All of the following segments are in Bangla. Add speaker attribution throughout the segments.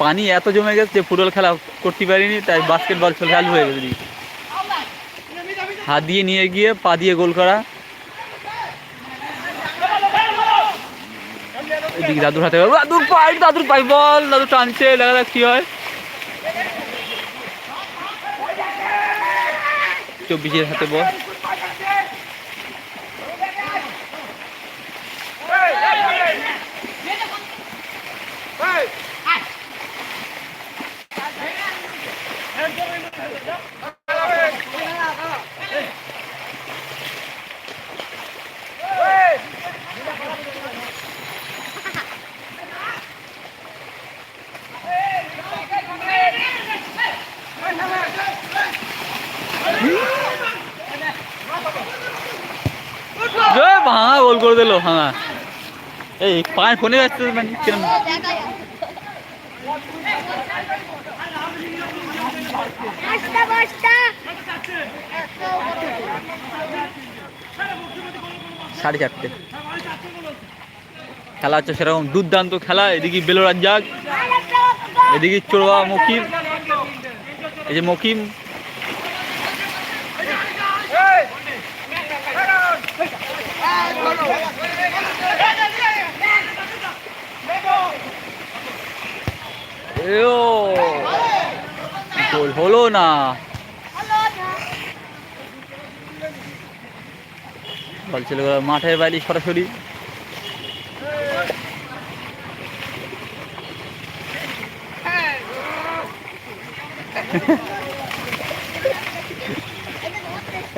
Speaker 1: পানি এত জমে গেছে যে ফুটবল খেলা করতে পারিনি, তাই বাস্কেটবল চলে হয়ে গেছে। হাত দিয়ে নিয়ে গিয়ে, পা দিয়ে গোল করা। এদিকে দাদুর হাতে দাদুর পাই দাদুর পাই বল, দাদু টানছে দেখা যাক কি হয়। চব্বিশের হাতে বল। গোল করে দিল ভাঙা এই পায়ের ফোনে যাচ্ছে মানে সাড়ে চারটে। খেলা হচ্ছে সেরকম দুর্দান্ত খেলা, এদিকে বেলোরার জাগ এদিকে চোরবা মকিম, এই যে মকিম গোল হলো না? বল গেল মাঠের বাইরে সরাসরি।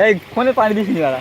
Speaker 1: এই ফোনে পানি দিস নি দাদা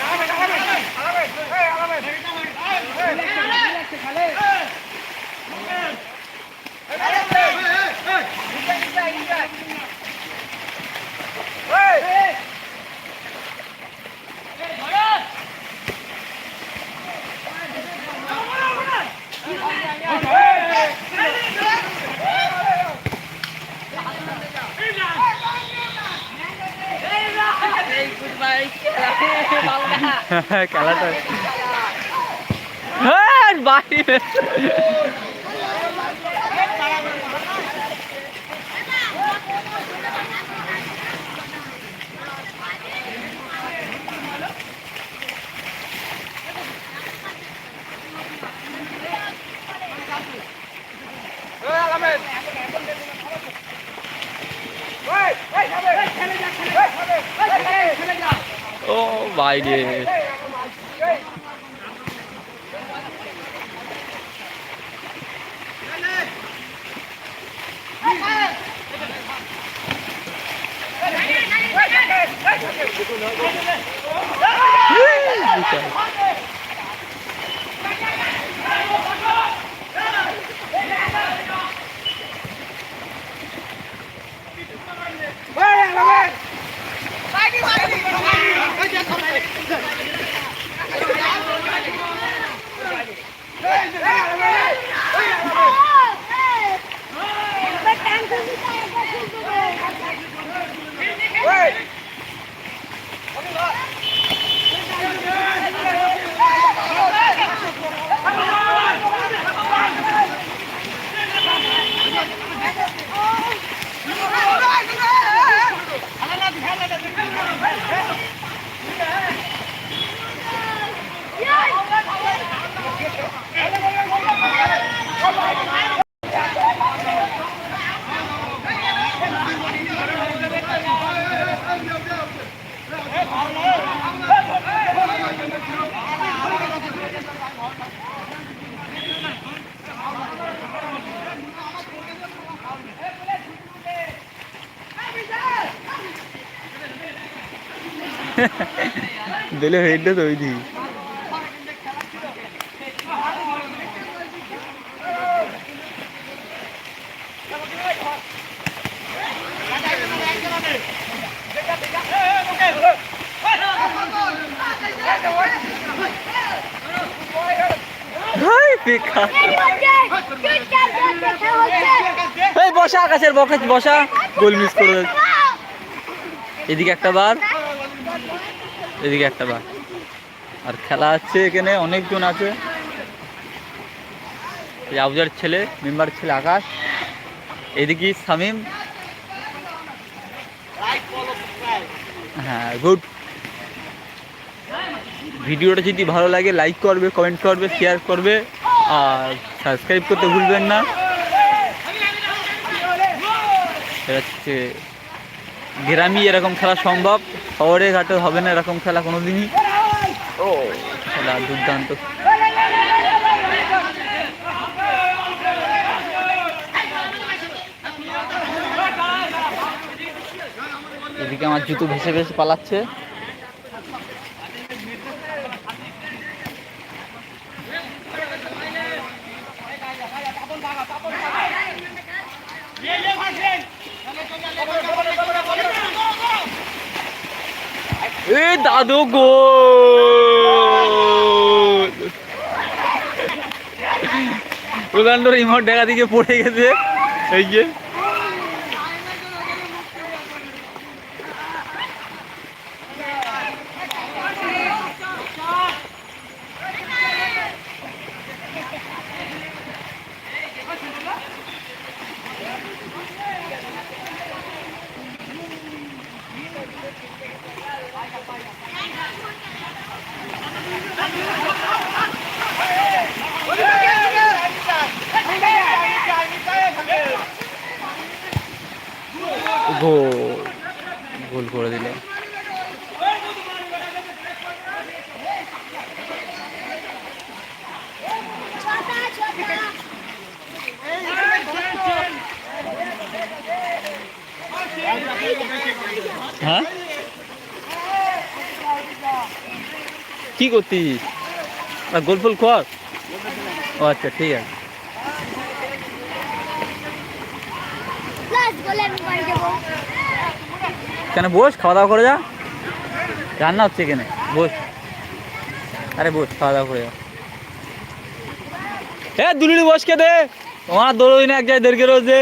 Speaker 1: খেলাটা হ্যাঁ বাইরে ও বাইরে Good. দিলে হেডটা তো ওই দিকে
Speaker 2: Hey,
Speaker 1: বেকার
Speaker 2: এই হচ্ছে চুপচাপ বল দেখা হচ্ছে
Speaker 1: এই বসা আকাশের বসা। গোল মিস করে এদিকে একটা বার। এদিকে একটা বার। আর খেলা আছে এখানে, অনেকজন আছে। আবুজার ছেলে, মেম্বার ছেলে আকাশ। এদিকে শামিম। হ্যাঁ গুড। ভিডিওটা যদি ভালো লাগে লাইক করবে কমেন্ট করবে শেয়ার করবে, আর সাবস্ক্রাইব করতে ভুলবেন না। হচ্ছে গ্রামই এরকম খেলা সম্ভব। শহরে ঘাটে হবে না এরকম খেলা কোনোদিনই। ও। খেলা দুর্দান্ত। এদিকে আমার জুতো ভেসে ভেসে পালাচ্ছে। দাদু গোল রোনাল্ডোর ইমোট দেখা দিকে পড়ে গেছে এই যে গোল গোল করে দিল।
Speaker 2: ছোটা ছোটা
Speaker 1: হ্যাঁ? কি করতিস? গোল ফোল কর ও আচ্ছা ঠিক আছে
Speaker 2: প্লাস বলে আমি বাড়ি যাব
Speaker 1: কেন, বস, খাওয়া দাওয়া করে যা। রান্না হচ্ছে এখানে, বস। আরে, বস, খাওয়া দাওয়া করে যা। এ দুলুলি বসকে দে। তোমার দৌড়ই না, এক জায়গায় দেড়কে রোজে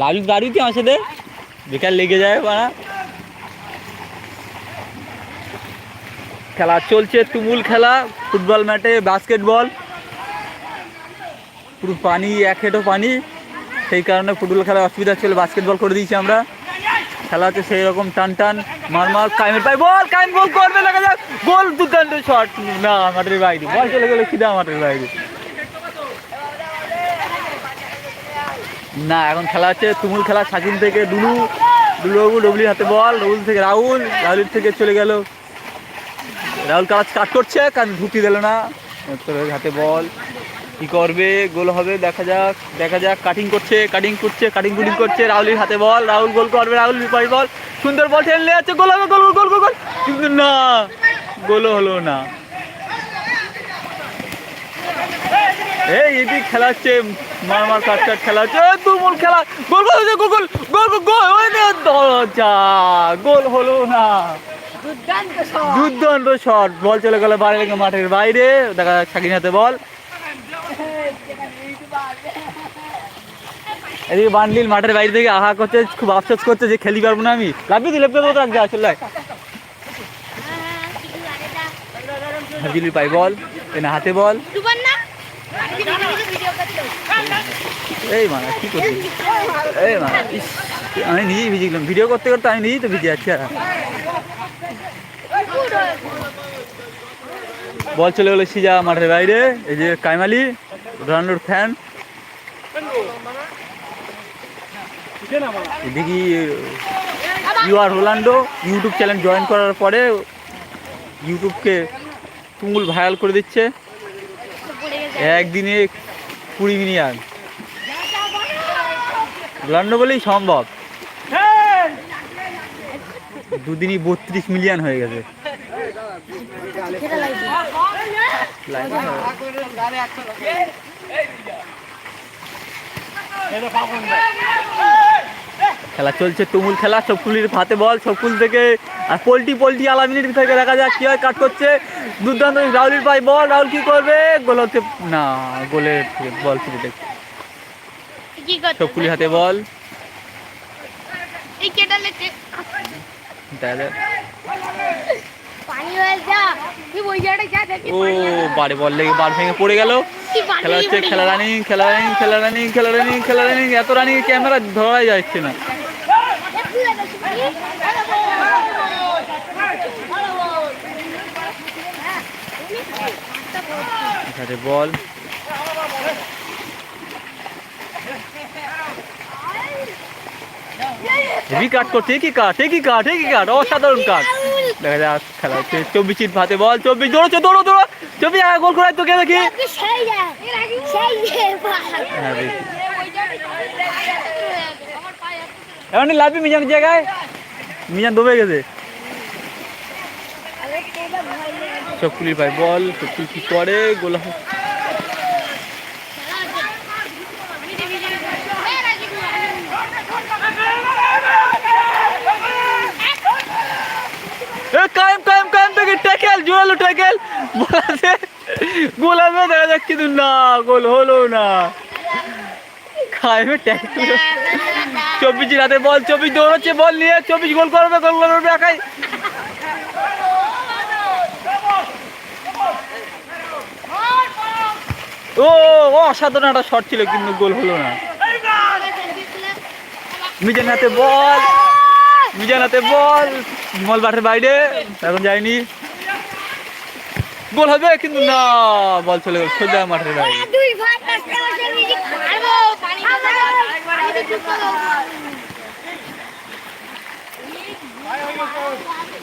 Speaker 1: লালু দাঁড়িয়ে কি আমার সাথে? বেকার লেগে যায় বানা খেলা চলছে, তুমুল খেলা, ফুটবল ম্যাটে বাস্কেটবল। পুরো পানি, এক হেঁটো পানি। সেই কারণে ফুটবল খেলার অসুবিধা ছিল বাস্কেটবল করে দিয়েছি আমরা। খেলা হচ্ছে সেই রকম টান টান, মার মার কাইমের পাই বল কাইম বল করবে, দেখা যাক। গোল, দুর্দান্ত শট না মাঠের বাইরে বল চলে গেলে সিধা মাঠের বাইরে না, এখন খেলা হচ্ছে তুমুল খেলা সাকিন থেকে ডুলু ডুলুবাবু ডবলির হাতে বল ডবুল থেকে রাহুল, রাহুলের থেকে চলে গেল। রাহুল কাজ কাট করছে, কারণ ঢুকি দিল না, হাতে বল। কি করবে? গোল হবে দেখা যাক দেখা যাক কাটিং করছে কাটিং করছে কাটিং কুটিং করছে রাহুলের হাতে বল রাহুল গোল করবে রাহুল বিপাই বল সুন্দর বল ঠেললে আছে গোল হবে গোল গোল গোল গোল গোল। কিন্তু না গোলও হলো না। এই এদিক খেলা হচ্ছে মার মার কাট কাট খেলা হচ্ছে এই তুমুল খেলা গোল গোল গোল গোল গোল গোল গোল ওই দরজা গোল হলো না।
Speaker 2: দুর্দান্ত শট
Speaker 1: বল চলে গেল বাইরে মাঠের বাইরে দেখা যাক সাকিন হাতে বল। এদিকে বান্ডিল মাঠের বাইরে থেকে আহা করছে খুব আফসোস করছে যে খেলি পারব না আমি। লাভি দিলে পেবো রাখ যা আসলে হাজিলি পাই বল এনে হাতে বল। এই মানা কি করছিস এই ইস, আমি নিজেই গেলাম। ভিডিও করতে করতে আমি নিজেই তো ভিজে যাচ্ছি বল চলে গেলো সিজা মাঠের বাইরে এই যে কাইমালি। রোনাল্ডোর ফ্যান। এদিকে U R Ronaldo YouTube channel join করার পরে ইউটিউবকে তুমুল ভাইরাল করে দিচ্ছে। একদিনে কুড়ি মিলিয়ন রোনাল্ডো বলেই সম্ভব। দুদিনই বত্রিশ মিলিয়ন হয়ে গেছে।
Speaker 2: খেলা
Speaker 1: চলছে তুমুল খেলা সবকুলির হাতে বল সবকুল থেকে আর পোল্টি পোল্টি আলা মিনিট থেকে দেখা যাক কি হয় কাট করছে। দুর্দান্ত রাহুলের পাই বল রাহুল কি করবে? গোল হচ্ছে না গোলে বল ফিরে দেখ। সবকুলির হাতে বল। ও বারে বল লেগে বার ভেঙে পড়ে গেল। খেলা হচ্ছে খেলা রানিং খেলা রানিং খেলা রানিং খেলা রানিং খেলা রানিং এত রানিং ক্যামেরা ধরাই যাচ্ছে না? হাতে বল। হেভি কাট করছে কি কাট কি কাট অসাধারণ কাট। দেখা যাক খেলা হচ্ছে। চব্বিশ ভাতে বল চব্বিশ দৌড়চ্ছে দৌড়ো দৌড়ো। চব্বিশ আগে গোল করাই তোকে দেখি হ্যাঁ দেখি এখন লাভি মিজানের জায়গায়? মিজান দমে গেছে। চকুলির ভাই বল চকুল কি করে গোলা। কায়েম কায়েম কায়েম থেকে ট্যাকেল জোরালো ট্যাকেল গোলামে দেখা যাক কিন্তু না গোল হলো না। কায়েমে চব্বিশ রাতে বল, চব্বিশ দৌড়চ্ছে, বল নিয়ে, চব্বিশ গোল করবে গোল করবে একাই ও অসাধারণ একটা শট ছিল, কিন্তু গোল হলো না। মিজান হাতে বল, মিজান হাতে বল, মল বাটের বাইরে, এখন যায়নি। গোল হবে, কিন্তু না, বল চলে গেল, সোজা মাঠের বাইরে
Speaker 2: দুই ভাত কাটতে বসে মিউজিক খাব পানি খাব